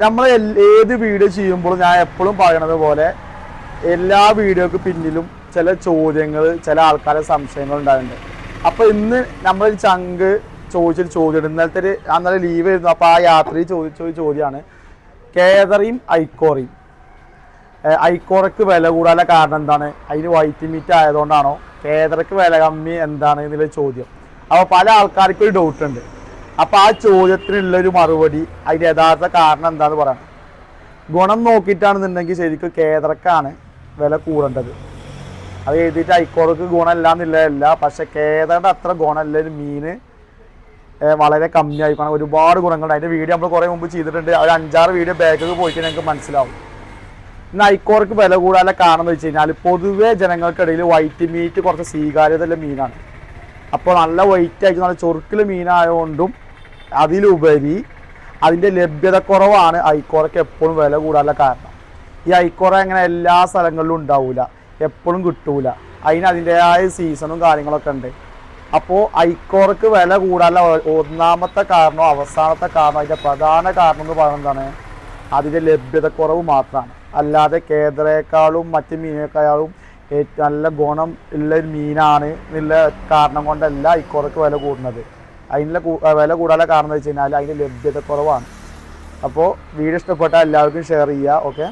നമ്മൾ ഏത് വീഡിയോ ചെയ്യുമ്പോഴും ഞാൻ എപ്പോഴും പറയണത് പോലെ എല്ലാ വീഡിയോക്ക് പിന്നിലും ചില ചോദ്യങ്ങൾ ചില ആൾക്കാരെ സംശയങ്ങൾ ഉണ്ടാകുന്നുണ്ട് അപ്പൊ ഇന്ന് നമ്മൾ ചങ്ക് ചോദിച്ചൊരു ചോദ്യം ഇന്നലത്തെ അന്നലെ ലീവ് ആയിരുന്നു. അപ്പൊ ആ യാത്രയിൽ ചോദിച്ച ഒരു ചോദ്യമാണ്. കേദറിയും ഐക്കോറിയും. ഐക്കോറയ്ക്ക് വില കൂടാനുള്ള കാരണം എന്താണ്? അതിന് വൈറ്റ് മീറ്റ് ആയതുകൊണ്ടാണോ? കേതറയ്ക്ക് വില കമ്മി എന്താണ് എന്നുള്ള ചോദ്യം. അപ്പോൾ പല ആൾക്കാർക്കും ഒരു ഡൗട്ട് ഉണ്ട്. അപ്പോൾ ആ ചോദ്യത്തിനുള്ളൊരു മറുപടി അതിന്റെ യഥാർത്ഥ കാരണം എന്താന്ന് പറയാം. ഗുണം നോക്കിയിട്ടാണെന്നുണ്ടെങ്കിൽ ശരിക്കും കേദർക്കാണ് വില കൂടേണ്ടത്. അത് എഴുതിയിട്ട് ഐക്കോറക്ക് ഗുണമില്ല എന്നുള്ളതല്ല പക്ഷെ കേദറിന്റെ അത്ര ഗുണമില്ല ഒരു മീന് വളരെ കമ്മിയായിരിക്കണം ഒരുപാട് ഗുണങ്ങളുണ്ട്. അതിന്റെ വീഡിയോ നമ്മൾ കുറേ മുമ്പ് ചെയ്തിട്ടുണ്ട്. ഒരു അഞ്ചാറ് വീഡിയോ ബാക്കിൽ പോയിട്ട് ഞങ്ങൾക്ക് മനസ്സിലാവും. ഇന്ന് ഐക്കോർക്ക് വില കൂടാനുള്ള കാരണം എന്ന് വെച്ച് കഴിഞ്ഞാൽ പൊതുവേ ജനങ്ങൾക്കിടയിൽ വൈറ്റ് മീറ്റ് കുറച്ച് സ്വീകാര്യതയുള്ള മീനാണ്. അപ്പോൾ നല്ല വൈറ്റ് ആയിട്ട് നല്ല ചൊറുക്കിൽ മീനായതുകൊണ്ടും അതിലുപരി അതിന്റെ ലഭ്യത കുറവാണ്. ഐക്കോറയ്ക്ക് എപ്പോഴും വില കൂടാനുള്ള കാരണം. ഈ ഐക്കോറ അങ്ങനെ എല്ലാ സ്ഥലങ്ങളിലും ഉണ്ടാവില്ല എപ്പോഴും കിട്ടൂല. അതിന് അതിന്റെതായ സീസണും കാര്യങ്ങളൊക്കെ ഉണ്ട്. അപ്പോൾ ഐക്കോറയ്ക്ക് വില കൂടാനുള്ള ഒന്നാമത്തെ കാരണം അവസാനത്തെ കാരണം അതിന്റെ പ്രധാന കാരണം എന്ന് പറയുന്നത് എന്താണ്? അതിന്റെ ലഭ്യതക്കുറവ് മാത്രമാണ്. അല്ലാതെ കേദ്രയേക്കാളും മറ്റ് മീനേക്കാളും നല്ല ഗുണം ഉള്ള ഒരു മീനാണ് എന്നുള്ള കാരണം കൊണ്ടല്ല ഐക്കോറയ്ക്ക് വില കൂടുന്നത്. ആ വില കൂടാനുള്ള കാരണം എന്ന് വെച്ച് കഴിഞ്ഞാൽ അതിന്റെ ലഭ്യത കുറവാണ്. അപ്പോൾ വീഡിയോ ഇഷ്ടപ്പെട്ടാൽ എല്ലാവർക്കും ഷെയർ ചെയ്യുക ഓക്കെ